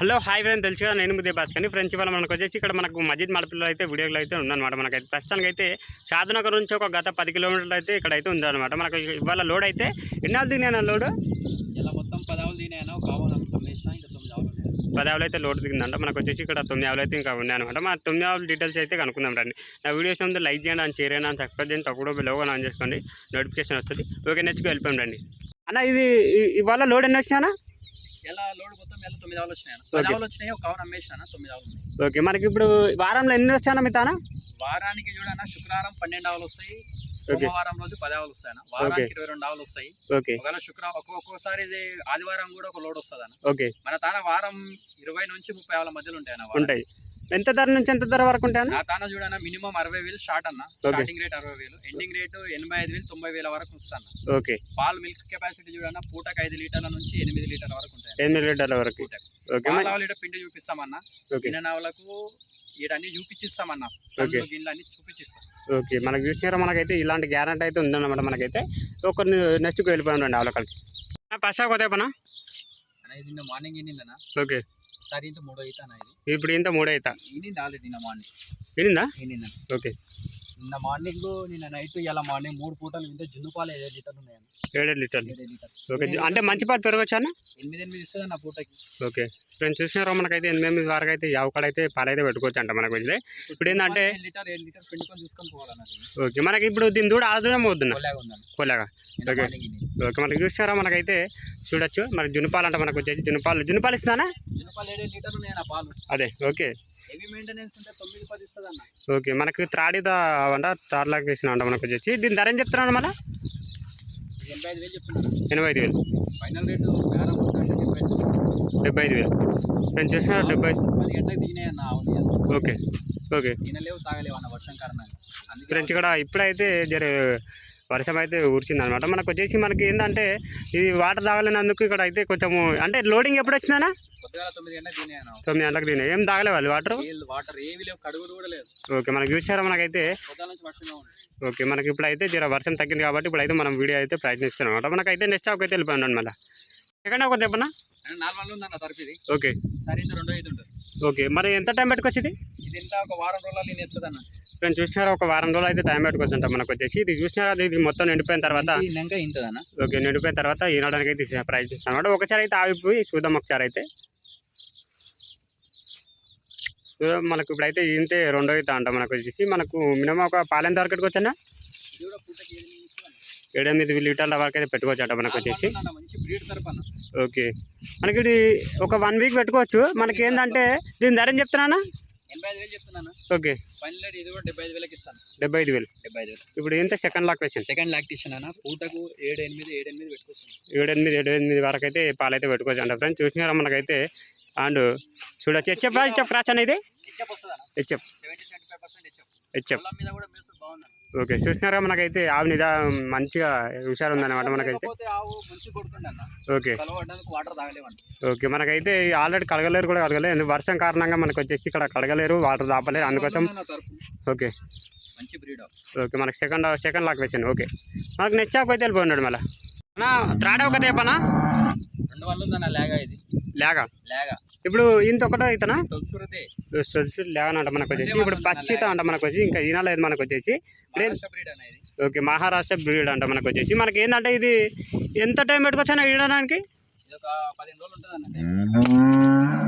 Hello hi friend తెలుసు కదా నేను ముద్దే బాత్ కానీ ఫ్రెండ్స్ ఇవాళ మనకు వచ్చేసి ఇక్కడ మనకు మజిద్ మడపిల్లో అయితే వీడియోలో అయితే ఉందన్నమాట. మనకైతే ప్రస్తుతానికి అయితే షాద్నగర్ నుంచి ఒక గత పది కిలోమీటర్లు అయితే ఇక్కడ అయితే ఉందన్నమాట. మనకు ఇవాళ లోడ్ అయితే ఎన్నాళ్ళు దిగినా లోడ్? ఇలా మొత్తం పదావులు తినాను కావాలని తొమ్మిది ఇంకా తొమ్మిది ఆవులు ఉన్నాయి. పది ఆవులు అయితే లోడ్ దిగిందంట. మనకు వచ్చేసి ఇక్కడ తొమ్మిది ఆవులు అయితే ఇంకా ఉన్నాయన్నమాట. మన తొమ్మిది ఆవుల డీటెయిల్స్ అయితే కనుక్కుందాం రండి. నా వీడియోస్ ముందు లైక్ చేయండి అని షేర్ చేయండి అని సబ్స్క్రైబ్ చేయండి. తప్పుడు లోగో ఆన్ చేసుకోండి. నోటిఫికేషన్ వస్తుంది. ఓకే నెక్స్ట్ వెళ్ళిపోయాం రండి. అన్న ఇది ఇవాళ లోడ్ ఎన్ని వచ్చినా ఎలా లోడ్ మొత్తం ఎలా తొమ్మిది ఆవులు వచ్చినాయి పది ఆవులు వచ్చినాయి ఒక ఆవును అమ్మేసినా తొమ్మిది ఆవులు ఉన్నాయి. ఓకే మనకి ఇప్పుడు వారంలో ఎన్ని వచ్చానా మీ తానా? వారానికి చూడన్నా శుక్రవారం పన్నెండు ఆవులు వస్తాయి సోమవారం రోజు పది ఆవులు వస్తాయి వారానికి ఇరవై రెండు ఆవులు వస్తాయి. ఒకవేళ శుక్రవారం ఒక్కొ- ఒక్కొక్కసారి ఆదివారం కూడా ఒక లోడ్ వస్తుంది అన్న మన తాన వారం ఇరవై నుంచి ముప్పై ఆవుల మధ్యలో ఉంటాయి. అన్న. ఉంటాయి ఎంత ధర నుంచి ఎంత ధర వరకు ఉంటాయన్న నా తాన చూడన్నా మినిమం అరవై వేలు స్టార్ట్ అన్న. స్టార్టింగ్ రేట్ అరవై వేలు ఎండింగ్ రేట్ ఎనభై ఐదు వేలు తొంభై వేల వరకు వస్తాను ఓకే. పాలు మిల్క్ కెపాసిటీ చూడన్నా పూటకు ఐదు లీటర్ల నుంచి ఎనిమిది లీటర్ల వరకు ఉంటాయి ఎనిమిది లీటర్ల వరకు. ఈడ పిండి చూపిస్తామన్నా ఈడ అన్ని. చూపించిస్తామన్నా ఓకే. సందులు గిన్నెలు అన్ని చూపించిస్తాం ఓకే. మనకు చూసినారా మనకైతే ఇలాంటి గ్యారంటీ అయితే ఉందన్నమాట మనకైతే. ఒక నెక్స్ట్కి వెళ్ళిపోయాం రండి ఆవులకాడికి పశా కొత్త పనా అనేది నిన్న మార్నింగ్ ఇన్నిందనా ఓకే. సరే ఇంత మూడో అవుతా ఇది. ఇప్పుడు ఇంత మూడే అవుతా ఇన్నింది ఆల్రెడీ నిన్న మార్నింగ్? వినిందా ఇన్నిందన్న ఓకే. నిన్న మార్నింగ్ నిన్న నైట్ ఇలా మార్నింగ్ మూడు పూటలు ఇంత జున్ను పాలు ఏడు లీటర్లు ఉన్నాయన్న ఏడేడు లీటర్లు. ఏడు లీటర్ ఓకే అంటే మంచి పాలు పెరగచ్చా అన్న? ఎనిమిది ఎనిమిది ఇస్తుంది అన్న పూటకి. ఓకే. ఫ్రెండ్స్ చూసినారా మనకైతే ఎనిమిది వరకు అయితే యావ కాడ అయితే పాలు అయితే పెట్టుకోవచ్చు అంట మనకు వెళ్ళి ఇప్పుడు ఏంటంటే ఏడు లీటర్ ఏడు లీటర్ పిండుకొని చూసుకొని పోవాలన్న. ఓకే మనకి ఇప్పుడు దీని దూడ వద్దున్నా కొల్లాగా ఉందన్న. కొలాగా ఓకే. ఓకే మనకి చూసినారా మనకైతే చూడొచ్చు. మరి జునుపాలు అంట మనకు వచ్చేసి జునుపాలు జునుపాలు ఇస్తానా జున్ను పాలు ఏడు లీటర్లు ఉన్నాయన్న పాలు. అదే ఓకే. హెవీ మెయింటెనెన్స్ ఉంటే తొమ్మిది పది ఇస్తుంది అన్న ఓకే మనకి త్రాడిదా అంట తార్లాక్ వేసిన అంట మనకు వచ్చేసి. దీని ధర ఏం చెప్తున్నాను మళ్ళీ? ఇది ఎనభై ఐదు వేలు చెప్తున్నాను ఎనభై ఐదు వేలు. ఫైనల్ రేటు బేరం డెబ్బై ఐదు వేలు. ఫ్రెండ్స్ చూసినారా డెబ్బై పది గంటలకు దిగినాయన్న ఆవులు ఇవాళ. Okay okay. తినలేవు తాగలేవు అన్న వర్షం కారణంగా. ఫ్రెండ్స్ ఇక్కడ ఇప్పుడైతే జర వర్షం అయితే ఊర్చింది అనమాట మనకు వచ్చేసి మనకి ఏంటంటే ఇది వాటర్ తాగలేనందుకు ఇక్కడ అయితే కొంచెము అంటే లోడింగ్ ఎప్పుడు వచ్చిందనా తొమ్మిది గంటలకు దీని ఏం తాగలే వాళ్ళు వాటర్ ఓకే మనకి చూసారా మనకైతే? ఓకే మనకి ఇప్పుడైతే జర వర్షం తగ్గింది కాబట్టి ఇప్పుడైతే మనం వీడియో అయితే ప్రయత్నిస్తున్నాం అనమాట. మనకైతే నెక్స్ట్ ఒక అయితే వెళ్ళిపోయాను మళ్ళీ. ఎక్కడ ఒక దెబ్బనా? అండ్ నాలుగు వందలు ఉందన్న తరపు ఇది. ఓకే. సరే ఇంత రెండో ఐదు ఉంటుంది ఓకే. మరి ఎంత టైం పెట్టుకొచ్చింది? ఇది ఎంత ఒక వారం రోజులు నేను ఇస్తుంది అన్న నేను చూసినారా? ఒక వారం రోజులు అయితే టైం పెట్టుకోవచ్చు మనకు వచ్చేసి ఇది చూసినారా? ఇది మొత్తం నిండిపోయిన తర్వాత. ఇంకా ఓకే నిండిపోయిన తర్వాత ఈనడానికి అయితే ప్రయత్నిస్తాను అనమాట ఒకసారి అయితే ఆగిపోయి చూద్దాం ఒకసారి అయితే. చూద్దాం మనకు ఇప్పుడైతే ఇంతే రెండో అయితే అంట మనకు వచ్చేసి మనకు మినిమం ఒక పాలెంత వరకు వచ్చానా ఏడెనిమిది లీటర్ల వరకు అయితే పెట్టుకోవచ్చు అంట మనకు వచ్చేసి. ఓకే. మనకి ఇది ఒక వన్ వీక్ పెట్టుకోవచ్చు. మనకి ఏంటంటే దీని ధర ఏం చెప్తున్నానా ఓకే. డెబ్బై ఐదు వేలు. ఇప్పుడు ఎంత సెకండ్ లాక్ వేసింది సెకండ్ లాక్టిషన్ అన్న. పూటకు ఏడు ఎనిమిది ఏడు ఎనిమిది పెట్టుకొస్తాను ఏడెనిమిది ఏడెనిమిది వరకు అయితే పాలైతే పెట్టుకోవచ్చు అంట ఫ్రెండ్స్. చూసినారా మనకైతే? అండ్ చూడొచ్చు. హెచ్ఎఫ్ హెచ్ఎఫ్ రాచ్ అనేది హెచ్ఎఫ్ హెచ్ఎఫ్. ఓకే. చూసినారా? మనకైతే ఆవు నిదా మంచిగా హుషారు ఉందన్నమాట మనకైతే. ఓకే. ఓకే. మనకైతే ఆల్రెడీ కడగలేరు కూడా కడగలేరు ఎందుకు? వర్షం కారణంగా మనకు వచ్చేసి ఇక్కడ కడగలేరు వాటర్ దాపలేరు. అందుకోసం ఓకే. మంచి బ్రీడ్ ఓకే. మనకి సెకండ్ సెకండ్ లాక్ వేసాను ఓకే. మనకు నెక్స్ట్ అయితే వెళ్ళిపోయినాడు మళ్ళీ. త్రాడ ఒక తేపనా ఉందన్న లేగా ఇది. లేగా? లేగా. ఇప్పుడు ఇంత ఒకటో ఇతనా తొలసూరదే. లేవనంట మనకు వచ్చేసి. ఇప్పుడు పచ్చిత అంట మనకు వచ్చి ఇంకా ఈనాలేదు మనకు వచ్చేసి? ఓకే మహారాష్ట్ర బ్రీడ్ అంట మనకు వచ్చేసి. మనకి ఏంటంటే ఇది ఎంత టైం పెట్టుకొచ్చాను ఈడడానికి?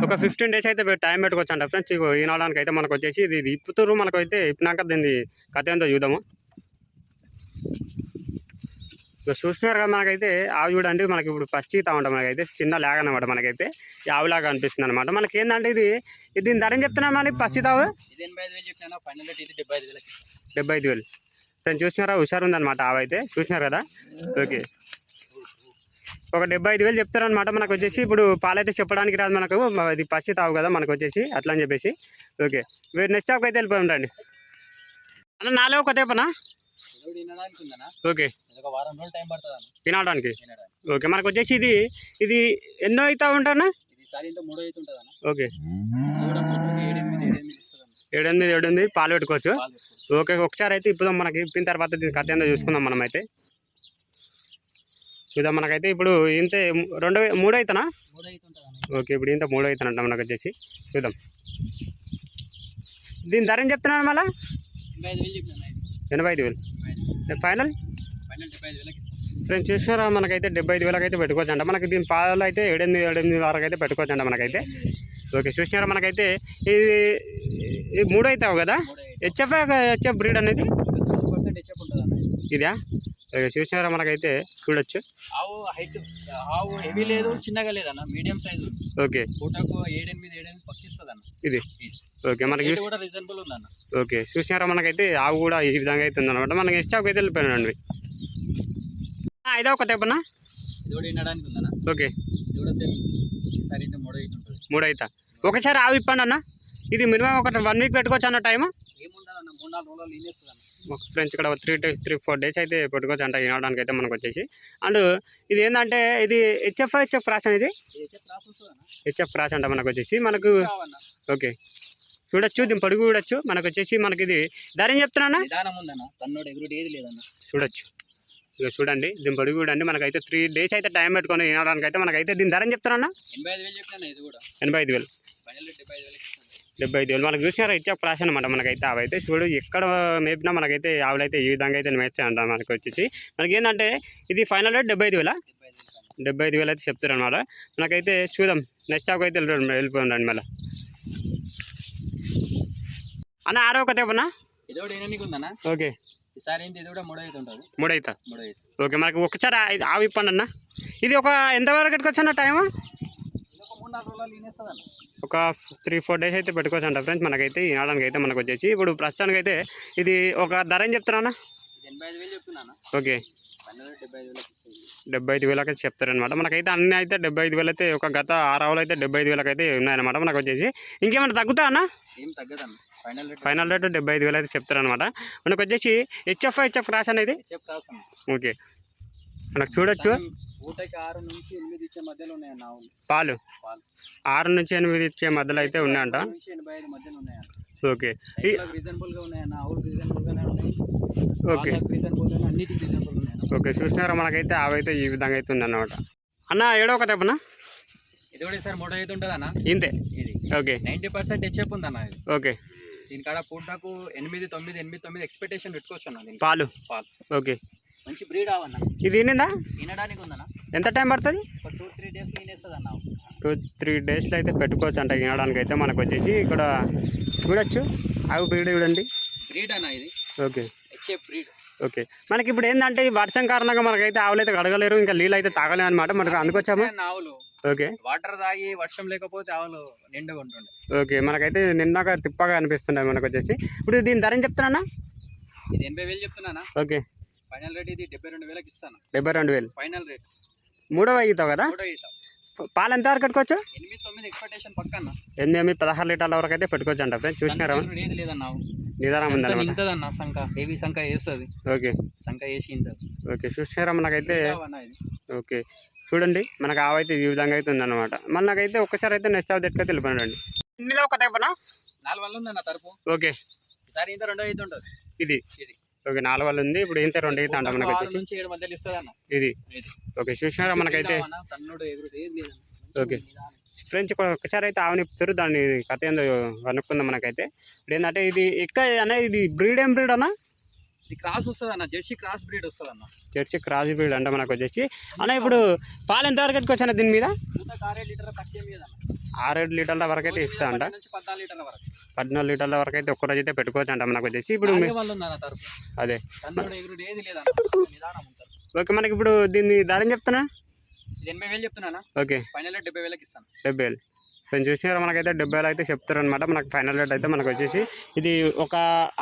ఒక ఫిఫ్టీన్ డేస్ అయితే టైం పెట్టుకోవచ్చు అంట ఫ్రెండ్స్. ఈనాడానికి అయితే మనకు వచ్చేసి ఇది ఇది ఇప్పుతురు మనకు అయితే ఇప్పినాక దీన్ని కథ ఏందో చూద్దాము. ఇక చూస్తున్నారు కదా మనకైతే ఆవు చూడండి మనకి ఇప్పుడు పచ్చి ఈత ఉంటాం మనకైతే చిన్న లాగ్ అనమాట మనకైతే. ఆవులాగా అనిపిస్తుంది అనమాట మనకి ఏంటంటే ఇది ఇది దీని ధర ఏం చెప్తున్నాను మరి పచ్చి తావు ఇది ఎనభై ఐదు వేలు చెప్పినా ఫైనల్ రేట్ ఇది డెబ్బై ఐదు వేలు. ఫ్రెండ్స్ చూసినారా హుషారు ఉందన్నమాట ఆవు అయితే. చూసినారు కదా? ఓకే. ఒక డెబ్బై ఐదు వేలు చెప్తారనమాట మనకు వచ్చేసి ఇప్పుడు పాలైతే చెప్పడానికి రాదు మనకు. ఇది పచ్చి తావు కదా మనకు వచ్చేసి అట్లా అని చెప్పేసి. ఓకే. మీరు నెక్స్ట్ స్టాప్కి అయితే వెళ్ళిపోయి రండి అన్న నాలుగు ఒక తేపనా ఓకే. తినడానికి ఓకే మనకు వచ్చేసి ఇది ఇది ఎన్నో అవుతా ఉంటానా ఓకే. ఏడెనిమిది ఏడెనిమిది పాలు పెట్టుకోవచ్చు. ఓకే ఒకసారి అయితే ఇప్పుదాం మనకి ఇప్పిన తర్వాత దీని కథ ఏందో చూసుకుందాం మనం అయితే చూద్దాం మనకైతే ఇప్పుడు ఇంత రెండు మూడు అవుతానా? ఓకే ఇప్పుడు ఇంత మూడు అవుతానంట మనకు వచ్చేసి. చూద్దాం. దీని ధర ఏం చెప్తున్నాను మళ్ళా? ఎనభై ఐదు వేలు. ఫైనల్? ఫ్రెండ్స్ చూసినారా మనకైతే డెబ్బై ఐదు వేలకైతే పెట్టుకోవచ్చు అంట మనకి దీని పాలు అయితే ఏడెనిమిది ఏడెనిమిది వరకు అయితే పెట్టుకోవచ్చు అంట మనకైతే. ఓకే చూసినారా మనకైతే ఇది ఇది మూడు అవుతావు కదా? హెచ్ఎఫ్ హెచ్ఎఫ్ బ్రీడ్ అనేది? ఇదా. ఓకే చూసినారా మనకైతే? చూడొచ్చు. ఆవు హైట్ ఆవు హెవీ లేదు చిన్నగా లేదన్న. Medium size okay. పూటకు ఏడెనిమిది ఏడెనిమిది పక్కిస్తుంది అన్న ఇది. ఓకే మనకి రేట్ చూసి కూడా రీజనబుల్ ఉందన్న. ఓకే చూసినారా? మనకైతే ఆవు కూడా ఈ విధంగా అయితే ఉందన్నమాట. మనకి హెచ్ఎఫ్ అయితే వెళ్ళిపోయినండి ఐదో ఒక తెప్పనా? ఇది ఓకే. ఇది మూడు అవుతా ఒకసారి ఆవు ఇప్పండి అన్న. ఇది మినిమం ఒక వన్ వీక్ పెట్టుకోవచ్చు అన్న టైం ఏముందన్న? మూడు నాలుగు రోజులు ఈనేస్తుంది అన్న ఒక ఫ్రెండ్స్ ఇక్కడ three days three four days అయితే పెట్టుకోవచ్చు అంట వినడానికి అయితే మనకు వచ్చేసి. అండ్ ఇది ఏంటంటే ఇది హెచ్ఎఫ్ హెచ్ఎఫ్ అనేది ఇది? హెచ్ఎఫ్ క్రాస్ అంట మనకు వచ్చేసి. మనకు ఓకే. చూడొచ్చు దీని పొడుగు చూడొచ్చు. మనకు వచ్చేసి మనకి ఇది ధర ఏం చెప్తున్నా చూడొచ్చు. ఇక చూడండి దీని పొడుగు చూడండి. మనకైతే త్రీ డేస్ అయితే టైం పెట్టుకొని వినడానికి అయితే మనకైతే దీని ధర ఏం చెప్తున్నా ఎనభై ఐదు వేలు డెబ్బై ఐదు వేలు. మనకు చూసినారా? హెచ్ఎఫ్ క్రాస్ అనమాట మనకైతే. అవైతే చూడు ఎక్కడ మేపినా మనకైతే ఆవులు అయితే ఈ విధంగా అయితే మేస్తాయి అంట మనకి వచ్చేసి. మనకి ఏంటంటే ఇది ఫైనల్ రేట్ డెబ్బై ఐదు వేల? డెబ్బై ఐదు వేలు. అయితే చెప్తారు అనమాట మనకైతే చూద్దాం. నెక్స్ట్ షాప్ అయితే వెళ్ళిపోయి ఉండండి మళ్ళీ. అన్న ఆరో ఒక తెప్పనా ఇది కూడా ఏనానికి ఉందన్న. ఓకే. ఈసారి ఏంటి ఇది కూడా మూడు అయితే ఉంటుంది. మూడు అవుతా మూడు అయితే. ఓకే మనకి ఒకసారి ఆ- ఆవు ఇప్పండి అన్న. ఇది ఒక ఎంతవరకు పెట్టుకోవచ్చు అన్న టైము? ఇది ఒక మూడు నాలుగు రోజులు ఈనేస్తుంది అన్న ఒక త్రీ ఫోర్ డేస్ అయితే పెట్టుకోవచ్చు అంట ఫ్రెండ్స్ మనకైతే వినడానికి అయితే మనకు వచ్చేసి. ఇప్పుడు ప్రస్తుతానికి అయితే ఇది ఒక ధర ఏం చెప్తారా అన్న? ఇది ఎనభై ఐదు వేలు చెప్తున్నాను ఓకే. డెబ్బై ఐదు వేలకైతే చెప్తారనమాట మనకైతే అన్ని అయితే డెబ్బై ఐదు వేలు అయితే ఒక గత ఆరు ఆవులు అయితే డెబ్బై ఐదు వేలకి అయితే ఉన్నాయన్నమాట మనకు వచ్చేసి. ఇంకేమైనా తగ్గుతా అన్న? ఫైనల్ రేట్ డెబ్బై ఐదు వేలు అయితే చెప్తారనమాట మనకు వచ్చేసి హెచ్ఎఫ్ హెచ్ఎఫ్ క్రాస్ అనేది? ఓకే. మనకు చూడొచ్చు. పాలు? ఆరు నుంచి ఎనిమిది ఇచ్చే మధ్యలో అయితే ఉన్నాయంట. ఓకే. ఓకే. ఓకే చూసినారా? మనకైతే అవైతే ఈ విధంగా అయితే ఉందన్నమాట. అన్న ఏడో ఒక తెప్పనా ఇది కూడా ఈసారి మూడు అయితే ఉంటుంది అన్న ఇంతే. ఇది. ఓకే. నైంటీ పర్సెంట్ హెచ్ఎప్ ఉందన్న ఇది. ఓకే. దీని కాడ పూటకు ఎనిమిది తొమ్మిది ఎనిమిది తొమ్మిది ఎక్స్పెక్టేషన్ పెట్టుకోవచ్చు అన్న పాలు. పాలు. ఓకే. మంచి బ్రీడ్ అవన్న ఇది ఏందా తినడానికి ఉందన్న. ఎంత టైం పడుతుంది? ఒక టూ త్రీ డేస్ తినేస్తుంది అన్న టూ త్రీ డేస్లో అయితే పెట్టుకోవచ్చు అంట వినడానికి అయితే మనకు వచ్చేసి ఇక్కడ చూడొచ్చు. ఆవు బ్రీడ్ చూడండి. బ్రీడ్ అన్న ఇది. ఓకే. HF breed okay. మనకి ఇప్పుడు ఏంటంటే ఈ వర్షం కారణంగా మనకైతే ఆవులు అయితే కడగలేరు ఇంకా నీళ్ళు అయితే తాగలేము అనమాట మనకు అందుకొచ్చాము. ఆవులు. ఓకే. వాటర్ తాగి వర్షం లేకపోతే ఆవులు నిండుగా ఉంటుండే. ఓకే. మనకైతే నిన్నాక తిప్పగా అనిపిస్తున్నాయి మనకు వచ్చేసి ఇప్పుడు దీని ధర ఏం చెప్తున్నా ఇది ఎనభై వేలు చెప్తున్నానా? ఓకే. ఫైనల్ రేట్ ఇది డెబ్బై రెండు వేలకు ఇస్తాను. డెబ్బై రెండు వేలు. Final rate. మూడవ అవుతావు కదా? పాలు ఎంత వరకు పెట్టుకోవచ్చు ఎనిమిది తొమ్మిది ఎక్స్పెక్టేషన్ పక్కన. ఎనిమిది ఎనిమిది పదహారు లీటర్ల వరకు అయితే పెట్టుకోవచ్చు అంట ఫ్రెండ్స్. చూసినారా? లేదన్న నిదానం ఉందన్నమాట. ఇంతదన్న సంఖ హెవీ సంఖ వేస్తుంది. ఓకే. సంఖ వేసి ఇంతది. ఓకే చూసినారా? మనకైతే ఓకే. చూడండి మనకు ఆవు అయితే ఈ విధంగా అయితే ఉందన్నమాట. మన నాకైతే ఒక్కసారి అయితే నెక్స్ట్ ఆవు తెట్టుకొని వెళ్ళిపోయినండి ఇందులో ఒక తెప్పనా నాలుగు వల్ల ఉందన్న తరపు. ఓకే. ఈసారి ఇంత రెండో అయితే ఉంటుంది. ఇది? ఇది. ఓకే నాలుగు వాళ్ళు ఉంది. ఇప్పుడు ఇంత రెండు అయితే అంట ఇది? ఇది. ఓకే చూసినారా? మనకైతే? ఓకే. ఫ్రెండ్స్ ఒకసారి అయితే ఆవుని ఇస్తారు దాన్ని కథ ఏందో కనుక్కుందాం మనకైతే. ఇప్పుడు ఏంటంటే ఇది ఎక్క అనేది ఇది బ్రీడ్ ఏం బ్రీడ్ అన్న? ఇది క్రాస్ వస్తుంది అన్న జెర్సీ క్రాస్ బ్రీడ్ వస్తుంది అన్న చర్చి క్రాస్ బ్రీడ్ అంటే మనకు వచ్చేసి అన్న ఇప్పుడు పాలు ఎంత వరకు అన్న దీని మీద? ఆరేడు అన్న లీటర్ల వరకు అయితే ఇస్తా అంట పద్నాలుగు లీటర్ల వరకు. అయితే ఒక్క రోజు అయితే పెట్టుకోవచ్చు అంట మనకు వచ్చేసి ఇప్పుడు అదే. ఓకే మనకి ఇప్పుడు దీన్ని ధర చెప్తున్నా? ఎనభై వేలు చెప్తున్నానా? ఓకే. ఫైనల్ రేట్ డెబ్బై వేలకి ఇస్తాను. డెబ్బై వేలు. కొంచెం చూసినారా మనకైతే డెబ్బై వేలు అయితే చెప్తారనమాట మనకు ఫైనల్ రేట్ అయితే మనకు వచ్చేసి ఇది ఒక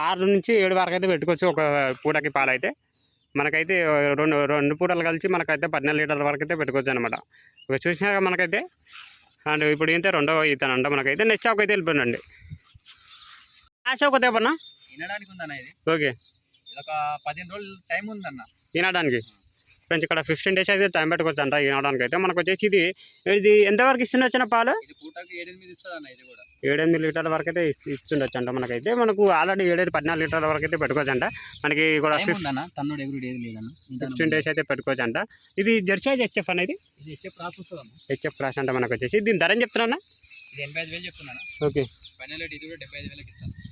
ఆరు నుంచి ఏడు వరకు అయితే పెట్టుకోవచ్చు ఒక పూటకి పాలు అయితే మనకైతే రెండు రెండు పూటలు కలిసి మనకైతే పద్నాలుగు లీటర్ల వరకు అయితే పెట్టుకోవచ్చు అనమాట ఒక చూసినాక మనకైతే. అండ్ ఇప్పుడు ఏంటంటే రెండవ ఇతనంట మనకైతే. నెక్స్ట్ షాప్ అయితే వెళ్ళిపోయినండి. ఆ షాప్ ఇది. ఓకే. ఇది ఒక పదిహేను రోజులు టైం ఉందన్న. తినడానికి ఫ్రెండ్స్ ఇక్కడ ఫిఫ్టీన్ డేస్ అయితే టైం పెట్టుకోవచ్చు అంట ఈనడానికి అయితే. మనకు వచ్చేసి ఇది ఇది ఎంతవరకు ఇస్తుంది వచ్చిన పాలు? ఏడెనిమిది లీటర్ల వరకు అయితే ఇస్తు- ఇస్తుండొచ్చు అంట మనకైతే. మనకు ఆల్రెడీ ఏడేడు పద్నాలుగు లీటర్ల వరకు అయితే పెట్టుకోవచ్చు అంట మనకి కూడా ఫిఫ్టీన్ డేస్ అయితే పెట్టుకోవచ్చు అంట ఇది జెర్సీ హెచ్ఎఫ్ అనేది హెచ్ఎఫ్ క్రాస్ అంటే మనకు వచ్చేసి. దీని ధర చెప్తున్నా ఇది ఎనభై ఐదు వేలు చెప్తున్నాను ఓకే.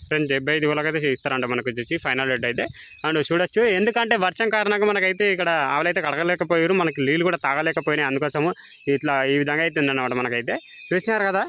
ఫ్రెండ్స్ డెబ్బై ఐదు వేలకైతే ఇస్తారంట మనకు వచ్చేసి ఫైనల్ రేట్ అయితే. అండ్ చూడొచ్చు ఎందుకంటే వర్షం కారణంగా మనకైతే ఇక్కడ ఆవులైతే కడగలేకపోయారు మనకి నీళ్ళు కూడా తాగలేకపోయినాయి అందుకోసము ఇట్లా ఈ విధంగా అయితే ఉందన్నమాట మనకైతే. చూసినారు కదా?